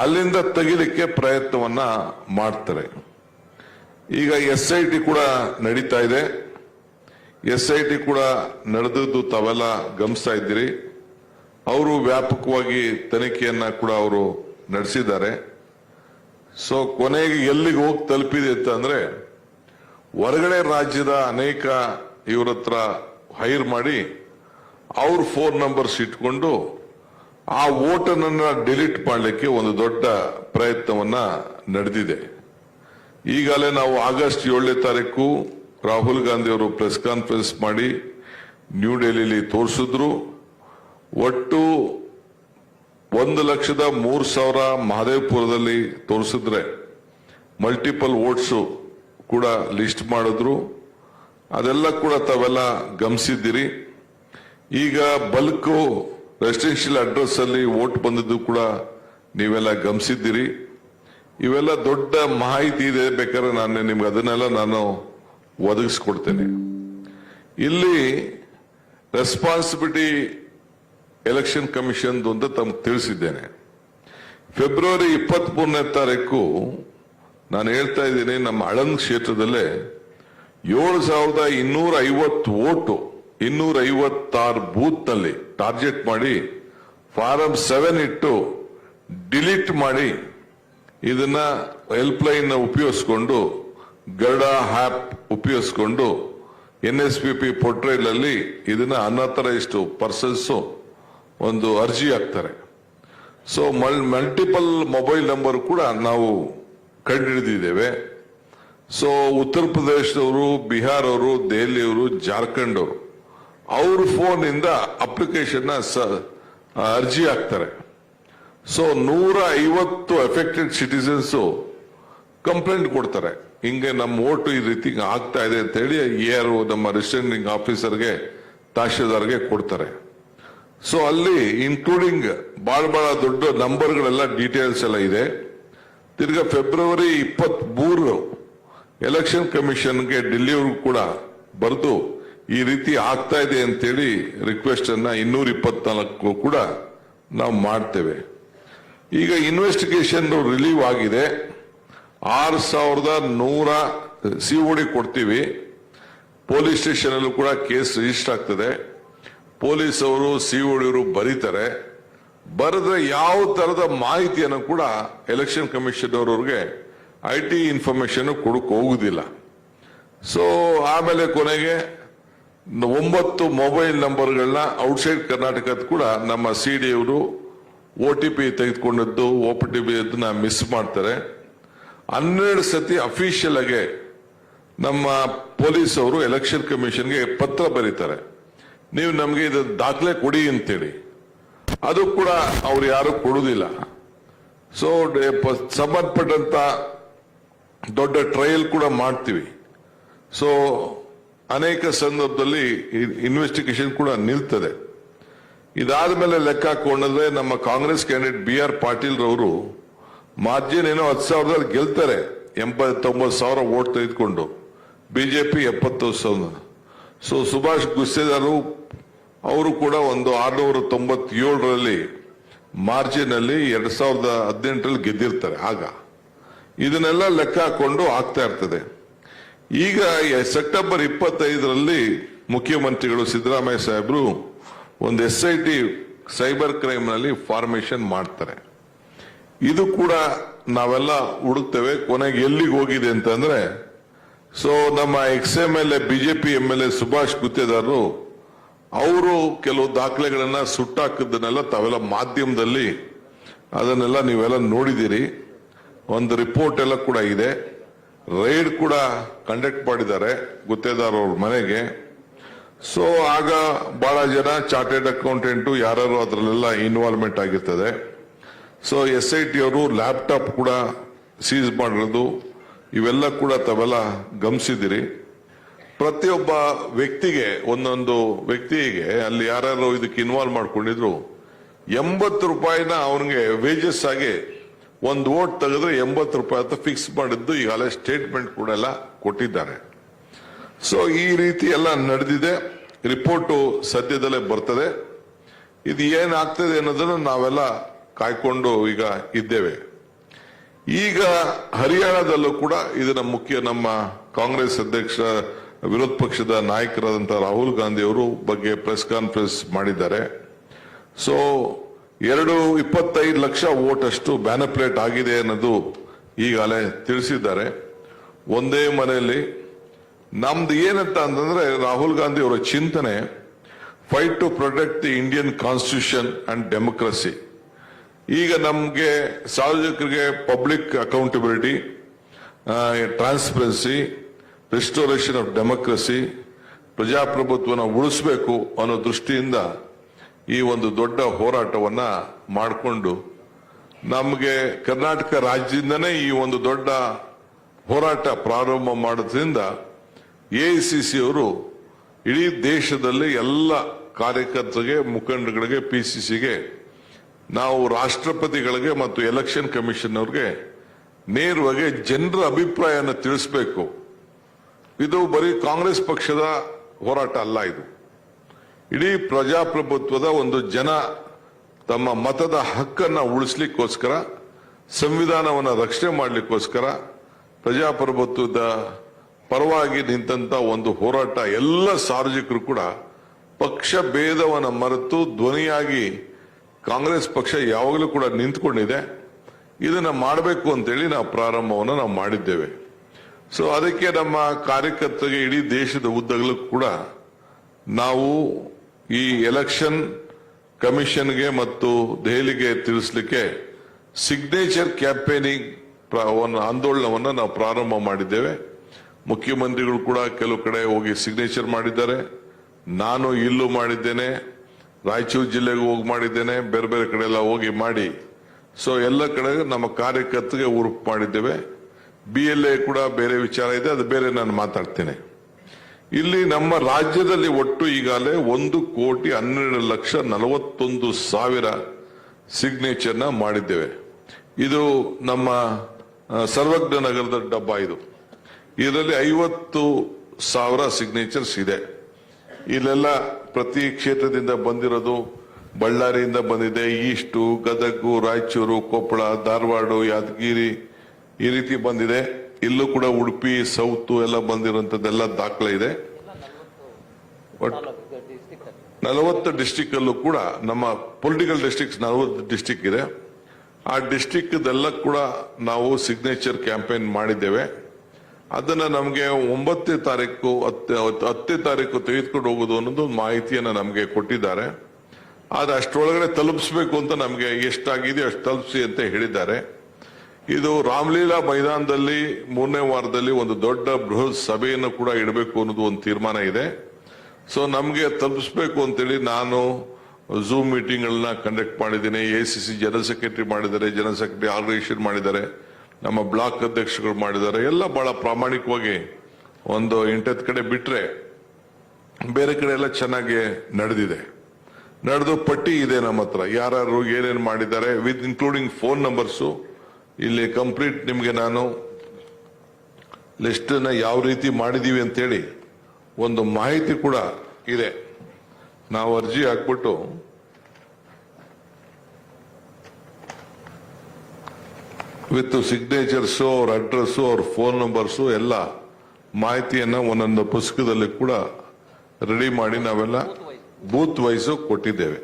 ಅಲ್ಲಿಂದ ತೆಗಿಲಿಕ್ಕೆ ಪ್ರಯತ್ನವನ್ನ ಮಾಡ್ತಾರೆ. ಈಗ ಎಸ್ ಐ ಟಿ ಕೂಡ ನಡೀತಾ ಇದೆ. ಎಸ್ ಐ ಟಿ ಕೂಡ ನಡೆದದ್ದು ತಾವೆಲ್ಲ ಗಮನಿಸ್ತಾ ಇದ್ದೀರಿ. ಅವರು ವ್ಯಾಪಕವಾಗಿ ತನಿಖೆಯನ್ನ ಕೂಡ ಅವರು ನಡೆಸಿದ್ದಾರೆ. ಸೊ ಕೊನೆಗೆ ಎಲ್ಲಿಗೆ ಹೋಗಿ ತಲುಪಿದೆ ಅಂತಂದ್ರೆ ಹೊರಗಡೆ ರಾಜ್ಯದ ಅನೇಕ ಇವರತ್ರ ಹೈರ್ ಮಾಡಿ, ಅವ್ರ ಫೋನ್ ನಂಬರ್ಸ್ ಇಟ್ಕೊಂಡು ಆ ಓಟನನ್ನ ಡಿಲೀಟ್ ಮಾಡಲಿಕ್ಕೆ ಒಂದು ದೊಡ್ಡ ಪ್ರಯತ್ನವನ್ನ ನಡೆದಿದೆ. ಈಗಲೇ ನಾವು ಆಗಸ್ಟ್ ಏಳನೇ ತಾರೀಕು ರಾಹುಲ್ ಗಾಂಧಿ ಅವರು ಪ್ರೆಸ್ ಕಾನ್ಫರೆನ್ಸ್ ಮಾಡಿ ನ್ಯೂ ಡೆಲ್ಲಿ ತೋರಿಸಿದ್ರು. ಒಟ್ಟು ಒಂದು ಲಕ್ಷದ ಮೂರು ಸಾವಿರ ಮಹದೇವ್ಪುರದಲ್ಲಿ ತೋರಿಸಿದ್ರೆ ಮಲ್ಟಿಪಲ್ ವೋಟ್ಸು ಕೂಡ ಲಿಸ್ಟ್ ಮಾಡಿದ್ರು. ಅದೆಲ್ಲ ಕೂಡ ತಾವೆಲ್ಲ ಗಮನಿಸಿದ್ದೀರಿ. ಈಗ ಬಲ್ಕು ರೆಸಿಡೆನ್ಷಿಯಲ್ ಅಡ್ರೆಸ್ ಅಲ್ಲಿ ವೋಟ್ ಬಂದಿದ್ದು ಕೂಡ ನೀವೆಲ್ಲ ಗಮನಿಸಿದ್ದೀರಿ. ಇವೆಲ್ಲ ದೊಡ್ಡ ಮಾಹಿತಿ ಇದೆ ಬೇಕಾದ್ರೆ ನಾನು ನಿಮ್ಗೆ ಅದನ್ನೆಲ್ಲ ನಾನು ಒದಗಿಸ್ಕೊಡ್ತೇನೆ. ಇಲ್ಲಿ ರೆಸ್ಪಾನ್ಸಿಬಿಲಿಟಿ ಎಲೆಕ್ಷನ್ ಕಮಿಷನ್ ಅಂತ ತಮ್ಗೆ ತಿಳಿಸಿದ್ದೇನೆ. ಫೆಬ್ರವರಿ ಇಪ್ಪತ್ತ್ ಮೂರನೇ ತಾರೀಕು ನಾನು ಹೇಳ್ತಾ ಇದ್ದೀನಿ ನಮ್ಮ ಅಳಂಗ ಕ್ಷೇತ್ರದಲ್ಲೇ ಏಳು ಸಾವಿರದ ಇನ್ನೂರ ಐವತ್ತು ಓಟು ಇನ್ನೂರ ಐವತ್ತಾರು ಬೂತ್ನಲ್ಲಿ ಟಾರ್ಗೆಟ್ ಮಾಡಿ, ಫಾರಂ ಸೆವೆನ್ ಇಟ್ಟು ಡಿಲೀಟ್ ಮಾಡಿ ಇದನ್ನ ಹೆಲ್ಪ್ ಲೈನ್ ಉಪಯೋಗಿಸ್ಕೊಂಡು, ಗರ್ಡಾ ಹ್ಯಾಪ್ ಉಪಯೋಗಿಸ್ಕೊಂಡು ಎನ್ ಎಸ್ ಪಿ ಪಿ ಅಲ್ಲಿ ಇದನ್ನ ಅನಾಥರೈಸ್ಡ್ ಪರ್ಸನ್ಸ್ ಒಂದು ಅರ್ಜಿ ಹಾಕ್ತಾರೆ. ಸೊ ಮಲ್, ಮಲ್ಟಿಪಲ್ ಮೊಬೈಲ್ ನಂಬರ್ ಕೂಡ ನಾವು ಕಂಡುಹಿಡಿದಿದ್ದೇವೆ. ಸೊ ಉತ್ತರ ಪ್ರದೇಶದವರು ಬಿಹಾರ್ ಅವರು ದೆಹಲಿಯವರು ಜಾರ್ಖಂಡ್ ಅವರು ಅವ್ರ ಫೋನ್ ಇಂದ ಅಪ್ಲಿಕೇಶನ್ ಅರ್ಜಿ ಹಾಕ್ತಾರೆ. ಸೊ ನೂರ ಐವತ್ತು ಎಫೆಕ್ಟೆಡ್ ಸಿಟಿಸನ್ಸ್ ಕಂಪ್ಲೇಂಟ್ ಕೊಡ್ತಾರೆ. ಹಿಂಗೆ ನಮ್ಮ ಓಟು ಈ ರೀತಿ ಆಗ್ತಾ ಇದೆ ಅಂತ ಹೇಳಿ ಯಾರು ನಮ್ಮ ರಿಜಿಸ್ಟ್ರಿಂಗ್ ಆಫೀಸರ್ಗೆ ತಹಶೀಲ್ದಾರ್ಗೆ ಕೊಡ್ತಾರೆ. ಸೊ ಅಲ್ಲಿ ಇನ್ಕ್ಲೂಡಿಂಗ್ ಬಹಳ ಬಹಳ ದೊಡ್ಡ ನಂಬರ್ಗಳೆಲ್ಲ ಡೀಟೇಲ್ಸ್ ಎಲ್ಲ ಇದೆ. ತಿರ್ಗಾ ಫೆಬ್ರವರಿ ಇಪ್ಪತ್ತ್ ಮೂರು ಎಲೆಕ್ಷನ್ ಕಮಿಷನ್ಗೆ ಡೆಲ್ಲಿಯವ್ರಿಗೂ ಕೂಡ ಬರೆದು ಈ ರೀತಿ ಆಗ್ತಾ ಇದೆ ಅಂತೇಳಿ ರಿಕ್ವೆಸ್ಟ್ ಅನ್ನ ಇನ್ನೂರ ಇಪ್ಪತ್ನಾಲ್ಕು ಕೂಡ ನಾವು ಮಾಡ್ತೇವೆ. ಈಗ ಇನ್ವೆಸ್ಟಿಗೇಷನ್ ರಿಲೀವ್ ಆಗಿದೆ. ಆರು ಸಾವಿರದ ನೂರ ಸಿಒಡಿ ಕೊಡ್ತೀವಿ. ಪೊಲೀಸ್ ಸ್ಟೇಷನ್ ಅಲ್ಲೂ ಕೂಡ ಕೇಸ್ ರಿಜಿಸ್ಟರ್ ಆಗ್ತದೆ. ಪೊಲೀಸ್ ಅವರು ಸಿಒಡಿಯವರು ಬರೀತಾರೆ. ಬರೆದ್ರೆ ಯಾವ ತರದ ಮಾಹಿತಿಯನ್ನು ಕೂಡ ಎಲೆಕ್ಷನ್ ಕಮಿಷನ್ ಅವರವ್ರಿಗೆ ಐ ಟಿ ಇನ್ಫಾರ್ಮೇಶನ್ ಕೊಡಕ್ ಹೋಗುದಿಲ್ಲ. ಸೊ ಆಮೇಲೆ ಕೊನೆಗೆ ಒಂಬತ್ತು ಮೊಬೈಲ್ ನಂಬರ್ಗಳನ್ನ ಔಟ್ಸೈಡ್ ಕರ್ನಾಟಕದ ಕೂಡ ನಮ್ಮ ಸಿ ಡಿ ಅವರು ಒ ಟಿ ಪಿ ತೆಗೆದುಕೊಂಡದ್ದು, ಒ ಟಿ ಪಿ ಅದನ್ನ ಮಿಸ್ ಮಾಡ್ತಾರೆ. ಹನ್ನೆರಡು ಸತಿ ಅಫಿಷಿಯಲ್ ಆಗಿ ನಮ್ಮ ಪೊಲೀಸ್ ಅವರು ಎಲೆಕ್ಷನ್ ಕಮಿಷನ್ಗೆ ಪತ್ರ ಬರೀತಾರೆ. ನೀವು ನಮಗೆ ಇದು ದಾಖಲೆ ಕೊಡಿ ಅಂತೇಳಿ. ಅದು ಕೂಡ ಅವ್ರು ಯಾರು ಕೊಡುವುದಿಲ್ಲ ಸೊ ಸಂಬಂಧಪಟ್ಟಂತ ದೊಡ್ಡ ಟ್ರಯಲ್ ಕೂಡ ಮಾಡ್ತೀವಿ. ಸೊ ಅನೇಕ ಸಂದರ್ಭದಲ್ಲಿ ಇನ್ವೆಸ್ಟಿಗೇಷನ್ ಕೂಡ ನಿಲ್ತದೆ. ಇದಾದ ಮೇಲೆ ಲೆಕ್ಕ ಹಾಕೊಂಡ್ರೆ ನಮ್ಮ Congress candidate B R Patil ರವರು ಮಾರ್ಜಿನ್ ಏನೋ ಹತ್ತು ಸಾವಿರದಲ್ಲಿ ಗೆಲ್ತಾರೆ, ಎಂಬತ್ತೊಂಬತ್ತು ಸಾವಿರ ಓಟ್ ತೆಗೆದುಕೊಂಡು. ಬಿಜೆಪಿ ಎಪ್ಪತ್ತು ಸಾವಿರ. ಸೊ ಸುಭಾಷ್ ಗುಸ್ಸೇದಾರು ಅವರು ಕೂಡ ಒಂದು ಆರುನೂರ ತೊಂಬತ್ತೇಳರಲ್ಲಿ ಮಾರ್ಜಿನ್ ಅಲ್ಲಿ ಎರಡ್ ಸಾವಿರದ ಹದಿನೆಂಟರಲ್ಲಿ ಗೆದ್ದಿರ್ತಾರೆ ಆಗ. ಇದನ್ನೆಲ್ಲ ಲೆಕ್ಕ ಹಾಕೊಂಡು ಆಗ್ತಾ ಇರ್ತದೆ. ಈಗ ಸೆಪ್ಟೆಂಬರ್ ಇಪ್ಪತ್ತೈದರಲ್ಲಿ ಮುಖ್ಯಮಂತ್ರಿಗಳು ಸಿದ್ದರಾಮಯ್ಯ ಸಾಹೇಬರು ಒಂದು ಎಸ್ ಐ ಟಿ ಸೈಬರ್ ಕ್ರೈಮ್ನಲ್ಲಿ ಫಾರ್ಮೇಶನ್ ಮಾಡ್ತಾರೆ. ಇದು ಕೂಡ ನಾವೆಲ್ಲ ಹುಡುಕ್ತೇವೆ, ಕೊನೆಗೆ ಎಲ್ಲಿಗೆ ಹೋಗಿದೆ ಅಂತಂದ್ರೆ, ಸೊ ನಮ್ಮ ex M L A BJP M L A Subhash ಗುತ್ತೇದಾರರು, ಅವರು ಕೆಲವು ದಾಖಲೆಗಳನ್ನ ಸುಟ್ಟಾಕಿದ್ದನ್ನೆಲ್ಲ ತಾವೆಲ್ಲ ಮಾಧ್ಯಮದಲ್ಲಿ ಅದನ್ನೆಲ್ಲ ನೀವೆಲ್ಲ ನೋಡಿದ್ದೀರಿ. ಒಂದು ರಿಪೋರ್ಟ್ ಎಲ್ಲ ಕೂಡ ಇದೆ. ರೈಡ್ ಕೂಡ ಕಂಡಕ್ಟ್ ಮಾಡಿದ್ದಾರೆ ಗುತ್ತೇದಾರ್ ಮನೆಗೆ. ಸೊ ಆಗ ಬಹಳ ಜನ ಚಾರ್ಟೆಡ್ ಅಕೌಂಟೆಂಟ್ ಯಾರು ಅದರಲ್ಲೆಲ್ಲ ಇನ್ವಾಲ್ವ್ಮೆಂಟ್ ಆಗಿರ್ತದೆ. ಸೊ ಎಸ್ ಐ ಟಿ ಅವರು ಲ್ಯಾಪ್ಟಾಪ್ ಕೂಡ ಸೀಸ್ ಮಾಡಿರೋದು. ಇವೆಲ್ಲ ಕೂಡ ತಾವೆಲ್ಲ ಗಮನಿಸಿದಿರಿ. ಪ್ರತಿಯೊಬ್ಬ ವ್ಯಕ್ತಿಗೆ, ಒಂದೊಂದು ವ್ಯಕ್ತಿಗೆ ಅಲ್ಲಿ ಯಾರ್ಯಾರು ಇದಕ್ಕೆ ಇನ್ವಾಲ್ವ್ ಮಾಡ್ಕೊಂಡಿದ್ರು, ಎಂಬತ್ತು ರೂಪಾಯಿನ ಅವನಿಗೆ ವೇಜಸ್ ಆಗಿ ಒಂದು ಓಟ್ ತೆಗೆದ್ರೆ ಎಂಬತ್ತು ರೂಪಾಯಿ ಅಂತ ಫಿಕ್ಸ್ ಮಾಡಿದ್ದು ಈಗಾಗಲೇ ಸ್ಟೇಟ್ಮೆಂಟ್ ಕೂಡ ಎಲ್ಲ ಕೊಟ್ಟಿದ್ದಾರೆ. ಸೊ ಈ ರೀತಿ ಎಲ್ಲ ನಡೆದಿದೆ. ರಿಪೋರ್ಟು ಸದ್ಯದಲ್ಲೇ ಬರ್ತದೆ. ಇದು ಏನಾಗ್ತದೆ ಅನ್ನೋದನ್ನು ನಾವೆಲ್ಲ ಕಾಯ್ಕೊಂಡು ಈಗ ಇದ್ದೇವೆ. ಈಗ ಹರಿಯಾಣದಲ್ಲೂ ಕೂಡ ಇದರ ಮುಖ್ಯ ನಮ್ಮ ಕಾಂಗ್ರೆಸ್ ಅಧ್ಯಕ್ಷ, ವಿರೋಧ ಪಕ್ಷದ ನಾಯಕರಾದಂತಹ ರಾಹುಲ್ ಗಾಂಧಿ ಅವರು ಬಗ್ಗೆ ಪ್ರೆಸ್ ಕಾನ್ಫರೆನ್ಸ್ ಮಾಡಿದ್ದಾರೆ. ಸೊ ಎರಡು ಇಪ್ಪತ್ತೈದು ಲಕ್ಷ ಓಟಷ್ಟು ಬ್ಯಾನಪ್ಲೇಟ್ ಆಗಿದೆ ಅನ್ನೋದು ಈಗಾಗಲೇ ತಿಳಿಸಿದ್ದಾರೆ. ಒಂದೇ ಮನೆಯಲ್ಲಿ ನಮ್ದು ಏನಂತ ಅಂತಂದ್ರೆ ರಾಹುಲ್ ಗಾಂಧಿ ಅವರ ಚಿಂತನೆ fight to protect the Indian constitution and democracy ಈಗ ನಮಗೆ ಸಾರ್ವಜನಿಕರಿಗೆ public accountability transparency restoration of democracy ಪ್ರಜಾಪ್ರಭುತ್ವನ ಉಳಿಸಬೇಕು ಅನ್ನೋ ದೃಷ್ಟಿಯಿಂದ ಈ ಒಂದು ದೊಡ್ಡ ಹೋರಾಟವನ್ನ ಮಾಡಿಕೊಂಡು ನಮಗೆ ಕರ್ನಾಟಕ ರಾಜ್ಯದಿಂದನೇ ಈ ಒಂದು ದೊಡ್ಡ ಹೋರಾಟ ಪ್ರಾರಂಭ ಮಾಡೋದ್ರಿಂದ ಎಐಸಿಸಿ ಅವರು ಇಡೀ ದೇಶದಲ್ಲಿ ಎಲ್ಲ ಕಾರ್ಯಕರ್ತರಿಗೆ, ಮುಖಂಡಗಳಿಗೆ ಪಿಸಿಸಿಗೆ ನಾವು ರಾಷ್ಟ್ರಪತಿಗಳಿಗೆ ಮತ್ತು ಎಲೆಕ್ಷನ್ ಕಮಿಷನ್ ಅವ್ರಿಗೆ ನೇರವಾಗಿ ಜನರ ಅಭಿಪ್ರಾಯನ ತಿಳಿಸಬೇಕು. ಇದು ಬರೀ ಕಾಂಗ್ರೆಸ್ ಪಕ್ಷದ ಹೋರಾಟ ಅಲ್ಲ ಇದು. ಇಡೀ ಪ್ರಜಾಪ್ರಭುತ್ವದ ಒಂದು ಜನ ತಮ್ಮ ಮತದ ಹಕ್ಕನ್ನ ಉಳಿಸ್ಲಿಕ್ಕೋಸ್ಕರ, ಸಂವಿಧಾನವನ್ನು ರಕ್ಷಣೆ ಮಾಡಲಿಕ್ಕೋಸ್ಕರ, ಪ್ರಜಾಪ್ರಭುತ್ವದ ಪರವಾಗಿ ನಿಂತಹ ಒಂದು ಹೋರಾಟ ಎಲ್ಲ ಸಾರ್ವಜನಿಕರು ಕೂಡ ಪಕ್ಷ ಭೇದವನ್ನು ಮರೆತು ಧ್ವನಿಯಾಗಿ ಕಾಂಗ್ರೆಸ್ ಪಕ್ಷ ಯಾವಾಗಲೂ ಕೂಡ ನಿಂತ್ಕೊಂಡಿದೆ. ಇದನ್ನ ಮಾಡಬೇಕು ಅಂತೇಳಿ ನಾವು ಪ್ರಾರಂಭವನ್ನು ನಾವು ಮಾಡಿದ್ದೇವೆ. ಸೊ ಅದಕ್ಕೆ ನಮ್ಮ ಕಾರ್ಯಕರ್ತರಿಗೆ ಇಡೀ ದೇಶದ ಉದ್ದಗಲೂ ಕೂಡ ನಾವು ಈ ಎಲೆಕ್ಷನ್ ಕಮಿಷನ್ಗೆ ಮತ್ತು ದೆಹಲಿಗೆ ತಿಳಿಸ್ಲಿಕ್ಕೆ ಸಿಗ್ನೇಚರ್ ಕ್ಯಾಂಪೇನಿಂಗ್ ಆಂದೋಲನವನ್ನು ನಾವು ಪ್ರಾರಂಭ ಮಾಡಿದ್ದೇವೆ. ಮುಖ್ಯಮಂತ್ರಿಗಳು ಕೂಡ ಕೆಲವು ಕಡೆ ಹೋಗಿ ಸಿಗ್ನೇಚರ್ ಮಾಡಿದ್ದಾರೆ. ನಾನು ಇಲ್ಲೂ ಮಾಡಿದ್ದೇನೆ. ರಾಯಚೂರು ಜಿಲ್ಲೆಗೆ ಹೋಗಿ ಮಾಡಿದ್ದೇನೆ. ಬೇರೆ ಬೇರೆ ಕಡೆ ಎಲ್ಲ ಹೋಗಿ ಮಾಡಿ. ಸೊ, ಎಲ್ಲ ಕಡೆ ನಮ್ಮ ಕಾರ್ಯಕರ್ತರಿಗೆ ಉರುಪು ಮಾಡಿದ್ದೇವೆ. ಬಿ ಎಲ್ ಎ ಕೂಡ ಬೇರೆ ವಿಚಾರ ಇದೆ. ಅದು ಬೇರೆ ನಾನು ಮಾತಾಡ್ತೇನೆ. ಇಲ್ಲಿ ನಮ್ಮ ರಾಜ್ಯದಲ್ಲಿ ಒಟ್ಟು ಈಗಾಗಲೇ ಒಂದು ಕೋಟಿ ಹನ್ನೆರಡು ಲಕ್ಷ ನಲವತ್ತೊಂದು ಸಾವಿರ ಸಿಗ್ನೇಚರ್ನ ಮಾಡಿದ್ದೇವೆ. ಇದು ನಮ್ಮ ಸರ್ವಜ್ಞ ನಗರದ ಡಬ್ಬ ಇದು. ಇದರಲ್ಲಿ ಐವತ್ತು ಸಾವಿರ ಸಿಗ್ನೇಚರ್ಸ್ ಇದೆ. ಇಲ್ಲೆಲ್ಲ ಪ್ರತಿ ಕ್ಷೇತ್ರದಿಂದ ಬಂದಿರೋದು ಬಳ್ಳಾರಿಯಿಂದ ಬಂದಿದೆ. ಈಸ್ಟು, ಗದಗು, ರಾಯಚೂರು, ಕೊಪ್ಪಳ, ಧಾರವಾಡ, ಯಾದಗಿರಿ ಈ ರೀತಿ ಬಂದಿದೆ. ಇಲ್ಲೂ ಕೂಡ ಉಡುಪಿ, ಸೌತ್ ಎಲ್ಲ ಬಂದಿರುವಂತದ್ದೆಲ್ಲ ದಾಖಲೆ ಇದೆ. ಬಟ್ ನಲವತ್ತು ಡಿಸ್ಟಿಕ್ ಅಲ್ಲೂ ಕೂಡ ನಮ್ಮ ಪೊಲಿಟಿಕಲ್ ಡಿಸ್ಟಿಕ್ಸ್ ನಲವತ್ತು ಡಿಸ್ಟಿಕ್ ಇದೆ. ಆ ಡಿಸ್ಟಿಕ್ ಕೂಡ ನಾವು ಸಿಗ್ನೇಚರ್ ಕ್ಯಾಂಪೇನ್ ಮಾಡಿದ್ದೇವೆ. ಅದನ್ನ ನಮಗೆ ಒಂಬತ್ತನೇ ತಾರೀಕು, ಹತ್ತೇ ಹತ್ತನೇ ತಾರೀಕು ತೆಗೆದುಕೊಂಡು ಹೋಗೋದು ಅನ್ನೋದು ಮಾಹಿತಿಯನ್ನ ನಮಗೆ ಕೊಟ್ಟಿದ್ದಾರೆ. ಆದ್ರೆ ಅಷ್ಟರೊಳಗಡೆ ತಲುಪಿಸ್ಬೇಕು ಅಂತ ನಮಗೆ ಎಷ್ಟಾಗಿದೆ, ಅಷ್ಟು ತಲುಪಿಸಿ ಅಂತ ಹೇಳಿದ್ದಾರೆ. ಇದು ರಾಮಲೀಲಾ ಮೈದಾನದಲ್ಲಿ ಮೂರನೇ ವಾರದಲ್ಲಿ ಒಂದು ದೊಡ್ಡ ಬೃಹತ್ ಸಭೆಯನ್ನು ಕೂಡ ಇಡಬೇಕು ಅನ್ನೋದು ಒಂದು ತೀರ್ಮಾನ ಇದೆ. ಸೊ ನಮಗೆ ತಲುಪಿಸ್ಬೇಕು ಅಂತೇಳಿ ನಾನು ಝೂಮ್ ಮೀಟಿಂಗ್ ಗಳನ್ನ ಕಂಡಕ್ಟ್ ಮಾಡಿದ್ದೀನಿ. A C C general secretary ಮಾಡಿದ್ದಾರೆ ಜನರಲ್ ಸೆಕ್ರೆಟರಿ ಆರ್ಗನೈಸೇಷನ್ ಮಾಡಿದ್ದಾರೆ, ನಮ್ಮ ಬ್ಲಾಕ್ ಅಧ್ಯಕ್ಷಗಳು ಮಾಡಿದ್ದಾರೆ. ಎಲ್ಲ ಬಹಳ ಪ್ರಾಮಾಣಿಕವಾಗಿ ಒಂದು ಎಂಟತ್ತು ಕಡೆ ಬಿಟ್ರೆ ಬೇರೆ ಕಡೆ ಎಲ್ಲ ಚೆನ್ನಾಗಿ ನಡೆದಿದೆ. ನಡೆದು ಪಟ್ಟಿ ಇದೆ ನಮ್ಮ ಹತ್ರ. ಯಾರು ಏನೇನು ಮಾಡಿದ್ದಾರೆ ವಿತ್ ಇನ್ಕ್ಲೂಡಿಂಗ್ ಫೋನ್ ನಂಬರ್ಸು ಇಲ್ಲಿ ಕಂಪ್ಲೀಟ್ ನಿಮಗೆ ನಾನು ಲಿಸ್ಟನ್ನು ಯಾವ ರೀತಿ ಮಾಡಿದ್ದೀವಿ ಅಂತೇಳಿ ಒಂದು ಮಾಹಿತಿ ಕೂಡ ಇದೆ. ನಾವು ಅರ್ಜಿ ಹಾಕ್ಬಿಟ್ಟು ವಿತ್ ಸಿಗ್ನೇಚರ್ಸು, ಅವ್ರ ಅಡ್ರೆಸ್ಸು, ಅವ್ರ ಫೋನ್ ನಂಬರ್ಸು ಎಲ್ಲ ಮಾಹಿತಿಯನ್ನು ಒಂದೊಂದು ಪುಸ್ತಕದಲ್ಲಿ ಕೂಡ ರೆಡಿ ಮಾಡಿ ನಾವೆಲ್ಲ ಬೂತ್ ವೈಸ್ ಕೊಟ್ಟಿದ್ದೇವೆ.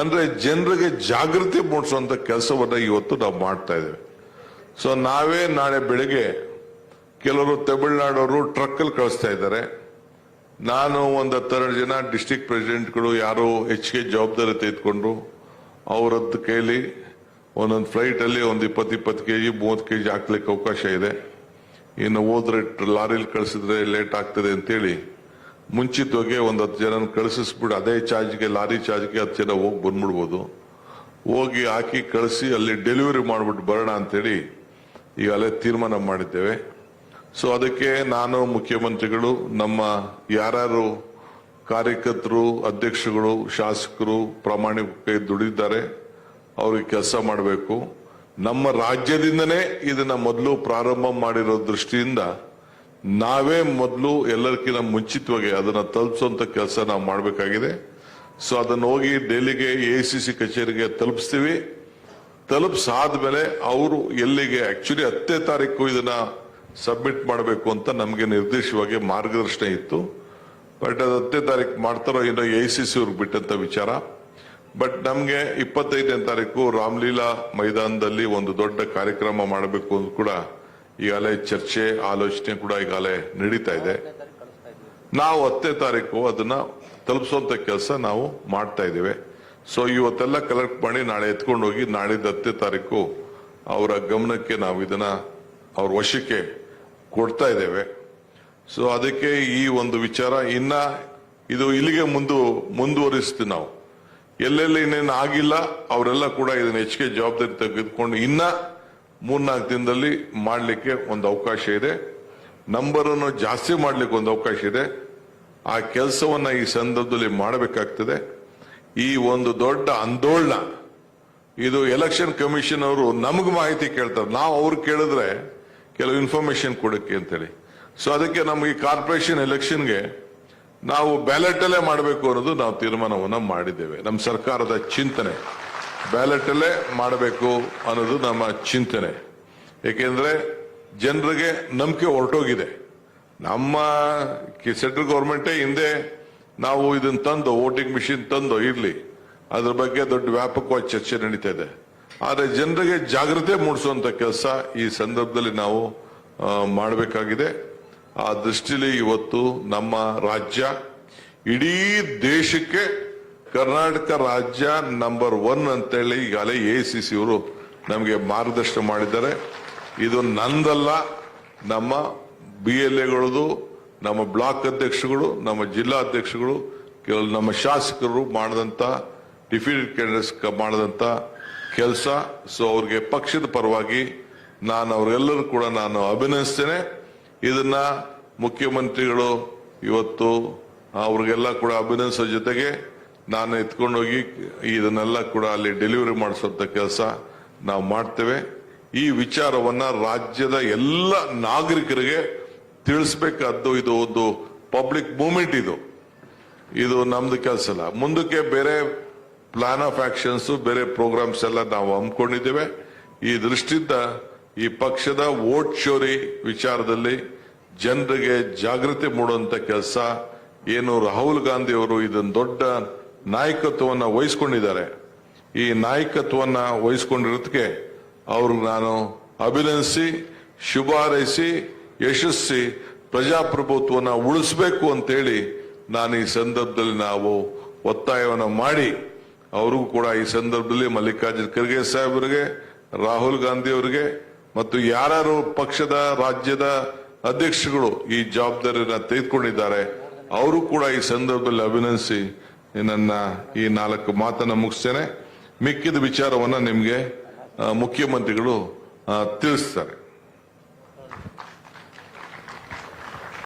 ಅಂದ್ರೆ ಜನರಿಗೆ ಜಾಗೃತಿ ಮೂಡಿಸುವಂಥ ಕೆಲಸವನ್ನ ಇವತ್ತು ನಾವು ಮಾಡ್ತಾ ಇದ್ದೇವೆ. ಸೊ ನಾವೇ ನಾಳೆ ಬೆಳಿಗ್ಗೆ ಕೆಲವರು ತಮಿಳುನಾಡವರು ಟ್ರಕ್ಕಲ್ಲಿ ಕಳಿಸ್ತಾ ಇದ್ದಾರೆ. ನಾನು ಒಂದು ಹತ್ತೆರಡು ಜನ ಡಿಸ್ಟಿಕ್ ಪ್ರೆಸಿಡೆಂಟ್ಗಳು ಯಾರು ಹೆಚ್ಚಿಗೆ ಜವಾಬ್ದಾರಿ ತೆಗೆದುಕೊಂಡು ಅವರದ್ದು ಕೈಲಿ ಒಂದೊಂದು ಫ್ಲೈಟ್ ಅಲ್ಲಿ ಒಂದು ಇಪ್ಪತ್ತು ಇಪ್ಪತ್ತು ಕೆಜಿ ಮೂವತ್ತು ಕೆಜಿ ಹಾಕ್ಲಿಕ್ಕೆ ಅವಕಾಶ ಇದೆ. ಇನ್ನು ಹೋದ್ರೆ ಲಾರಿಲಿ ಕಳಿಸಿದ್ರೆ ಲೇಟ್ ಆಗ್ತದೆ ಅಂತೇಳಿ ಮುಂಚಿತವಾಗಿ ಒಂದು ಹತ್ತು ಜನ ಕಳಿಸಿಸ್ಬಿಟ್ಟು ಅದೇ ಚಾರ್ಜ್ಗೆ ಲಾರಿ ಚಾರ್ಜ್ಗೆ ಹತ್ತು ಜನ ಹೋಗಿ ಬಂದ್ಬಿಡ್ಬೋದು. ಹೋಗಿ ಹಾಕಿ ಕಳಿಸಿ ಅಲ್ಲಿ ಡೆಲಿವರಿ ಮಾಡ್ಬಿಟ್ಟು ಬರೋಣ ಅಂತೇಳಿ ಈಗಲೇ ತೀರ್ಮಾನ ಮಾಡಿದ್ದೇವೆ. ಸೊ ಅದಕ್ಕೆ ನಾನು, ಮುಖ್ಯಮಂತ್ರಿಗಳು, ನಮ್ಮ ಯಾರ್ಯಾರು ಕಾರ್ಯಕರ್ತರು, ಅಧ್ಯಕ್ಷಗಳು, ಶಾಸಕರು ಪ್ರಾಮಾಣಿಕವಾಗಿ ದುಡಿದ್ದಾರೆ, ಅವ್ರಿಗೆ ಕೆಲಸ ಮಾಡಬೇಕು. ನಮ್ಮ ರಾಜ್ಯದಿಂದನೇ ಇದನ್ನ ಮೊದಲು ಪ್ರಾರಂಭ ಮಾಡಿರೋ ದೃಷ್ಟಿಯಿಂದ ನಾವೇ ಮೊದಲು ಎಲ್ಲರಿಗಿಂತ ಮುಂಚಿತವಾಗಿ ಅದನ್ನ ತಲುಪಿಸುವಂತ ಕೆಲಸ ನಾವು ಮಾಡಬೇಕಾಗಿದೆ. ಸೊ ಅದನ್ನು ಹೋಗಿ ಡೆಲ್ಲಿಗೆ ಎ ಸಿ ಸಿ ಕಚೇರಿಗೆ ತಲುಪಿಸ್ತೀವಿ. ತಲುಪಿಸಾದ್ಮೇಲೆ ಅವರು ಎಲ್ಲಿಗೆ ಆಕ್ಚುಲಿ ಹತ್ತನೇ ತಾರೀಕು ಇದನ್ನ ಸಬ್ಮಿಟ್ ಮಾಡಬೇಕು ಅಂತ ನಮಗೆ ನಿರ್ದೇಶವಾಗಿ ಮಾರ್ಗದರ್ಶನ ಇತ್ತು. ಬಟ್ ಅದು ಹತ್ತನೇ ತಾರೀಕು ಮಾಡ್ತಾರೋ ಏನೋ ಎ ಸಿ ಸಿ ಅವ್ರಿಗೆ ಬಿಟ್ಟಂತ ವಿಚಾರ. ಬಟ್ ನಮಗೆ ಇಪ್ಪತ್ತೈದನೇ ತಾರೀಕು ರಾಮ್ಲೀಲಾ ಮೈದಾನದಲ್ಲಿ ಒಂದು ದೊಡ್ಡ ಕಾರ್ಯಕ್ರಮ ಮಾಡಬೇಕು ಅಂತ ಕೂಡ ಈಗಾಗಲೇ ಚರ್ಚೆ, ಆಲೋಚನೆ ಕೂಡ ಈಗಾಗಲೇ ನಡೀತಾ ಇದೆ. ನಾವು ಹತ್ತನೇ ತಾರೀಕು ಅದನ್ನ ತಲುಪಿಸುವಂತ ಕೆಲಸ ನಾವು ಮಾಡ್ತಾ ಇದ್ದೇವೆ. ಸೊ ಇವತ್ತೆಲ್ಲ ಕಲೆಕ್ಟ್ ಮಾಡಿ ನಾಳೆ ಎತ್ಕೊಂಡು ಹೋಗಿ ನಾಳೆ ಹತ್ತನೇ ತಾರೀಕು ಅವರ ಗಮನಕ್ಕೆ ನಾವು ಇದನ್ನ, ಅವ್ರ ವಶಕ್ಕೆ ಕೊಡ್ತಾ ಇದ್ದೇವೆ. ಸೊ ಅದಕ್ಕೆ ಈ ಒಂದು ವಿಚಾರ ಇನ್ನ ಇದು ಇಲ್ಲಿಗೆ ಮುಂದು, ಮುಂದುವರಿಸ್ತೀವಿ ನಾವು. ಎಲ್ಲೆಲ್ಲಿ ಇನ್ನೇನು ಆಗಿಲ್ಲ, ಅವರೆಲ್ಲ ಕೂಡ ಇದನ್ನ ಹೆಚ್ಚಿಗೆ ಜವಾಬ್ದಾರಿ ತೆಗೆದುಕೊಂಡು ಇನ್ನ ಮೂರ್ನಾಲ್ಕು ದಿನದಲ್ಲಿ ಮಾಡಲಿಕ್ಕೆ ಒಂದು ಅವಕಾಶ ಇದೆ. ನಂಬರ್ ಅನ್ನು ಜಾಸ್ತಿ ಮಾಡಲಿಕ್ಕೆ ಒಂದು ಅವಕಾಶ ಇದೆ. ಆ ಕೆಲಸವನ್ನ ಈ ಸಂದರ್ಭದಲ್ಲಿ ಮಾಡಬೇಕಾಗ್ತದೆ. ಈ ಒಂದು ದೊಡ್ಡ ಆಂದೋಲನ ಇದು ಎಲೆಕ್ಷನ್ ಕಮಿಷನ್ ಅವರು ನಮಗೆ ಮಾಹಿತಿ ಕೇಳ್ತಾರೆ. ನಾವು ಅವ್ರು ಕೇಳಿದ್ರೆ ಕೆಲವು ಇನ್ಫಾರ್ಮೇಶನ್ ಕೊಡಕ್ಕೆ ಅಂತೇಳಿ. ಸೊ ಅದಕ್ಕೆ ನಮಗೆ ಕಾರ್ಪೊರೇಷನ್ ಎಲೆಕ್ಷನ್ಗೆ ನಾವು ಬ್ಯಾಲೆಟ್ ಅಲ್ಲೇ ಮಾಡಬೇಕು ಅನ್ನೋದು ನಾವು ತೀರ್ಮಾನವನ್ನು ಮಾಡಿದ್ದೇವೆ. ನಮ್ಮ ಸರ್ಕಾರದ ಚಿಂತನೆ ಬ್ಯಾಲೆಟ್ ಅಲ್ಲೇ ಮಾಡಬೇಕು ಅನ್ನೋದು ನಮ್ಮ ಚಿಂತನೆ. ಏಕೆಂದ್ರೆ ಜನರಿಗೆ ನಂಬಿಕೆ ಹೊರಟೋಗಿದೆ. ನಮ್ಮ ಸೆಂಟ್ರಲ್ ಗೌರ್ಮೆಂಟೇ ಹಿಂದೆ ನಾವು ಇದನ್ನು ತಂದು, ವೋಟಿಂಗ್ ಮಿಷಿನ್ ತಂದು, ಇರಲಿ. ಅದ್ರ ಬಗ್ಗೆ ದೊಡ್ಡ ವ್ಯಾಪಕವಾಗಿ ಚರ್ಚೆ ನಡೀತಾ ಇದೆ. ಆದರೆ ಜನರಿಗೆ ಜಾಗೃತಿ ಮೂಡಿಸುವಂತ ಕೆಲಸ ಈ ಸಂದರ್ಭದಲ್ಲಿ ನಾವು ಮಾಡಬೇಕಾಗಿದೆ. ಆ ದೃಷ್ಟಿಯಲ್ಲಿ ಇವತ್ತು ನಮ್ಮ ರಾಜ್ಯ, ಇಡೀ ದೇಶಕ್ಕೆ ಕರ್ನಾಟಕ ರಾಜ್ಯ ನಂಬರ್ ಒನ್ ಅಂತೇಳಿ ಈಗಾಗಲೇ ಎ ಸಿ ಸಿ ಅವರು ನಮಗೆ ಮಾರ್ಗದರ್ಶನ ಮಾಡಿದ್ದಾರೆ. ಇದು ನಂದಲ್ಲ, ನಮ್ಮ ಬಿ ಎಲ್ ಎಗಳದು ನಮ್ಮ ಬ್ಲಾಕ್ ಅಧ್ಯಕ್ಷಗಳು, ನಮ್ಮ ಜಿಲ್ಲಾ ಅಧ್ಯಕ್ಷಗಳು ಕೆಲವು ನಮ್ಮ ಶಾಸಕರು ಮಾಡಿದಂತ ಡಿಫಿನಿಟ್ ಕ್ಯಾಂಡಿಡೇಟ್ಸ್ ಮಾಡಿದಂತ ಕೆಲಸ. ಸೊ ಅವ್ರಿಗೆ ಪಕ್ಷದ ಪರವಾಗಿ ನಾನು ಅವರೆಲ್ಲರೂ ಕೂಡ ನಾನು ಅಭಿನಯಿಸ್ತೇನೆ ಇದನ್ನ ಮುಖ್ಯಮಂತ್ರಿಗಳು ಇವತ್ತು ಅವ್ರಿಗೆಲ್ಲ ಕೂಡ ಅಭಿನಯಿಸೋ ಜೊತೆಗೆ ನಾನು ಎತ್ಕೊಂಡೋಗಿ ಇದನ್ನೆಲ್ಲ ಕೂಡ ಅಲ್ಲಿ ಡೆಲಿವರಿ ಮಾಡಿಸುವಂತ ಕೆಲಸ ನಾವು ಮಾಡ್ತೇವೆ. ಈ ವಿಚಾರವನ್ನ ರಾಜ್ಯದ ಎಲ್ಲ ನಾಗರಿಕರಿಗೆ ತಿಳಿಸ್ಬೇಕಾದ್ದು ಇದು ಒಂದು ಪಬ್ಲಿಕ್ ಮೂವ್ಮೆಂಟ್ ಇದು. ಇದು ನಮ್ದು ಕೆಲಸ ಅಲ್ಲ. ಮುಂದಕ್ಕೆ ಬೇರೆ ಪ್ಲಾನ್ ಆಫ್ ಆಕ್ಷನ್ಸ್ ಬೇರೆ ಪ್ರೋಗ್ರಾಮ್ಸ್ ಎಲ್ಲ ನಾವು ಹಮ್ಮಿಕೊಂಡಿದ್ದೇವೆ. ಈ ದೃಷ್ಟಿಯಿಂದ ಈ ಪಕ್ಷದ ವೋಟ್ ಚೋರಿ ವಿಚಾರದಲ್ಲಿ ಜನರಿಗೆ ಜಾಗೃತಿ ಮೂಡುವಂತ ಕೆಲಸ, ಏನು ರಾಹುಲ್ ಗಾಂಧಿ ಅವರು ಇದನ್ನು ದೊಡ್ಡ ನಾಯಕತ್ವವನ್ನ ವಹಿಸ್ಕೊಂಡಿದ್ದಾರೆ. ಈ ನಾಯಕತ್ವವನ್ನ ವಹಿಸ್ಕೊಂಡಿರೋದಕ್ಕೆ ಅವ್ರಿಗೆ ನಾನು ಅಭಿನಂದಿಸಿ, ಶುಭ ಹಾರೈಸಿ ಯಶಸ್ಸಿ ಪ್ರಜಾಪ್ರಭುತ್ವನ ಉಳಿಸಬೇಕು ಅಂತೇಳಿ ನಾನು ಈ ಸಂದರ್ಭದಲ್ಲಿ ನಾವು ಒತ್ತಾಯವನ್ನು ಮಾಡಿ ಅವರಿಗೂ ಕೂಡ ಈ ಸಂದರ್ಭದಲ್ಲಿ ಮಲ್ಲಿಕಾರ್ಜುನ್ ಖರ್ಗೆ ಸಾಹೇಬರಿಗೆ, ರಾಹುಲ್ ಗಾಂಧಿ ಅವರಿಗೆ ಮತ್ತು ಯಾರ್ಯಾರು ಪಕ್ಷದ, ರಾಜ್ಯದ ಅಧ್ಯಕ್ಷಗಳು ಈ ಜವಾಬ್ದಾರಿಯನ್ನ ತೆಗೆದುಕೊಂಡಿದ್ದಾರೆ, ಅವರು ಕೂಡ ಈ ಸಂದರ್ಭದಲ್ಲಿ ಅಭಿನಂದಿಸಿ ನನ್ನ ಈ ನಾಲ್ಕು ಮಾತನ್ನ ಮುಗಿಸ್ತೇನೆ. ಮಿಕ್ಕಿದ ವಿಚಾರವನ್ನ ನಿಮಗೆ ಮುಖ್ಯಮಂತ್ರಿಗಳು ತಿಳಿಸ್ತಾರೆ.